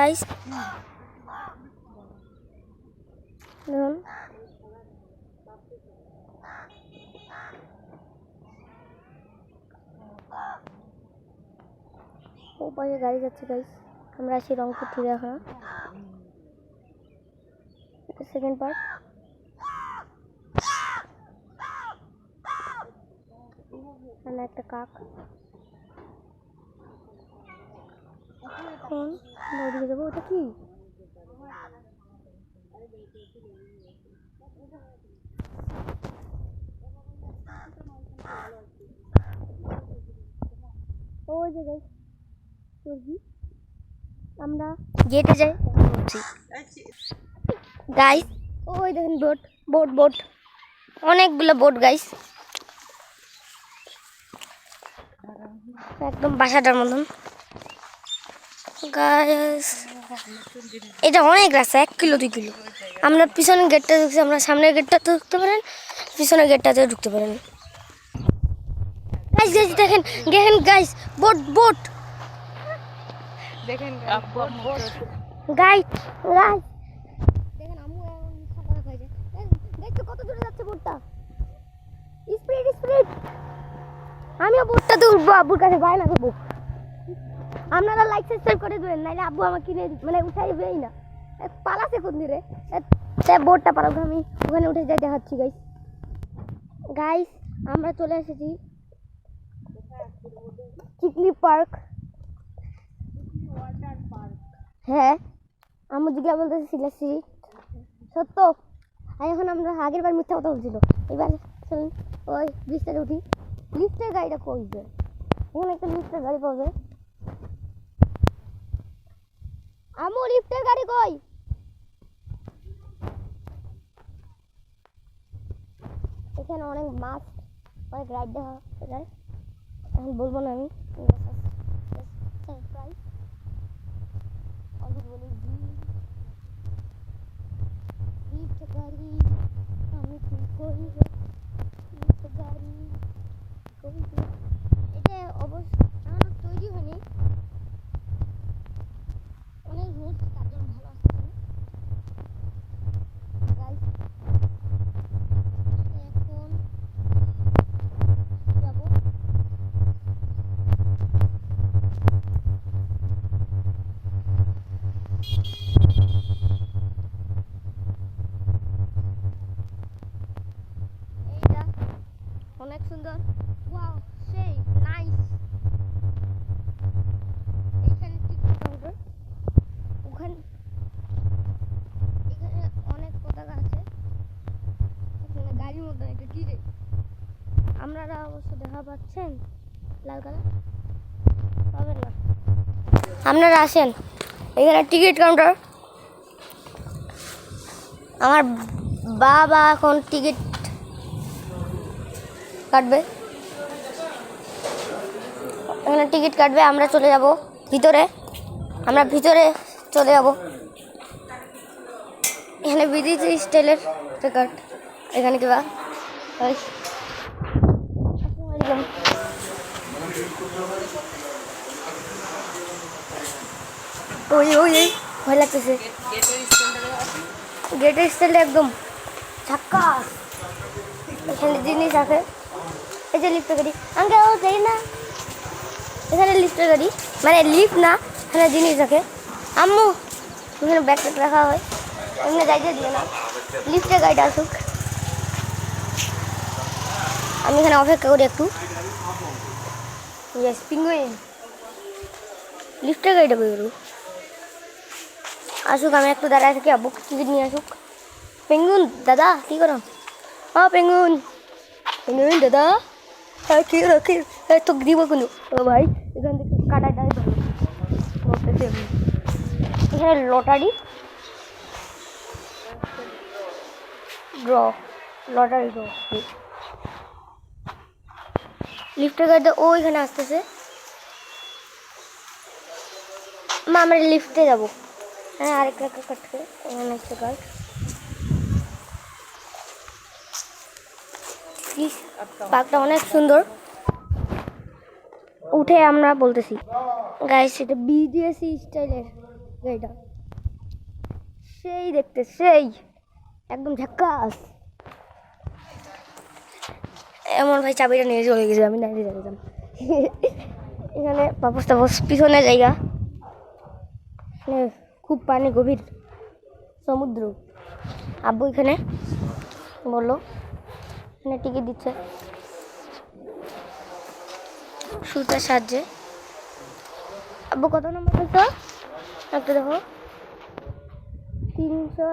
Guys দেখুন ও পাশে গাড়ি যাচ্ছে গাইস আমরা আছি রংপুর চিড়িয়াখানা এটা সেকেন্ড পার্ট এখানে একটা কাক এখন আমরা ওদিকে যাব। ওটা কি? আমরা গেটে যাই। গাইস ওই দেখেন বোট বোট বোট অনেকগুলো বোট গাইস একদম বাসাটার মতন। এটা অনেক রাস্তা এক কিলো দুই কিলো। আমরা পিছনের গেটটা ঢুকছি আমরা সামনের গেটটাতে ঢুকতে পারেন পিছনের গেটটাতে ঢুকতে পারেন। গাইস গাইস দেখেন দেখেন গাইস বোট বোট দেখেন গাইস দেখেন আমু যায় কত দূরে যাচ্ছে বোটটা স্পিড স্পিড আমিও বোটটাতে উঠবো আব্বুর কাছে বায়না করব। আপনারা লাইক সাবস্ক্রাইব করে দেবেন, নাইলে আব্বু আমাকে কিনে মানে উঠাই দেবেই না। পালাছে কোন দিরে বোটটা পালাবো আমি, ওখানে উঠে যাই, দেখাচ্ছি গাইস গাইস আমরা চলে এসেছি চিকলি পার্ক হ্যাঁ আমি জিজ্ঞাসা বলতেছি সিলেসি সত্য। আর এখন আমরা আগের বার মিথ্যা কথা বলছিল। এবার চলুন, ওই ব্রিজটাতে উঠি। লিফটের গাড়িটা কই ওখানে একটা লিফটের গাড়ি পাবে আমু, লিফটের গাড়ি কই? এখানে অনেক মাছ, অনেক রাইড দেখা যায়। এখন বলব না আমি। এইটা অনেক সুন্দর ওয়াও সেই নাইস এইখানে ওখানে এখানে অনেক পতাকা আছে। এখানে গাড়ির মতো একটা কি রে? আপনারা অবশ্য দেখা পাচ্ছেন? লাল কালার? পাবেন না। আপনারা আসেন। এখানে টিকিট কাউন্টার। আমার বাবা এখন টিকিট কাটবে। এখানে টিকিট কাটবে, আমরা চলে যাব ভিতরে। আমরা ভিতরে চলে যাব। এখানে বিদেশি স্টাইলের টিকিট। এখানে কি বা? ওই। আসসালামু আলাইকুম। ওই ওই ওই ভয় লাগতেছে। গেটের স্টাইলটা একদম ঝাক্কাস এখানে জিনিস আছে। এই যে লিফটের গাড়ি। আঙ্কে ও যাই না। এখানে লিফটের গাড়ি। মানে লিফ্ট না, এখানে জিনিস রাখে আম্মু, এখানে ব্যাগ ট্যাগ রাখা হয়। এমনি যাইতে দিয়ে না। লিফটের গাড়িটা আসুক। আমি এখানে অপেক্ষা করি একটু। ইয়েস পিঙ্গুইন লিফটের গাড়িটা বেরো আসুক, আমি একটু দাঁড়ায় থাকি, আব্বু টিকিট নিয়ে আসুক। পেঙ্গুন, দাদা, কী করো? ও পেঙ্গুন। পেঙ্গুন, দাদা। হ্যাঁ কী করো কী? তো দিব কোনো? ও ভাই, এখান থেকে কাটা টাই এখানে লটারি। Draw lottery draw. লিফটের গাড়িতে ও এখানে আসতেছে। মা, আমরা লিফটে যাব। হ্যাঁ আরেকটা কাটকে এখানে একটা গার্ড পার্কটা অনেক সুন্দর। উঠে আমরা বলতেছি। গাইস এটা বিডিএসি স্টাইলের গাড়িটা। সেই দেখতে, সেই। একদম ঝাক্কাস। এমন ভাই চাবিটা নিয়ে চলে গেছে, আমি দাঁড়িয়ে যেতাম এখানে বাপস তাপস পিছনে জায়গা। এখানে খুব পানি গভীর সমুদ্র। আব্বু এখানে বলল, এখানে টিকিট দিচ্ছে। সুতার সাহায্যে। আব্বু কত নম্বর বলতো? একটা দেখো। তিনশো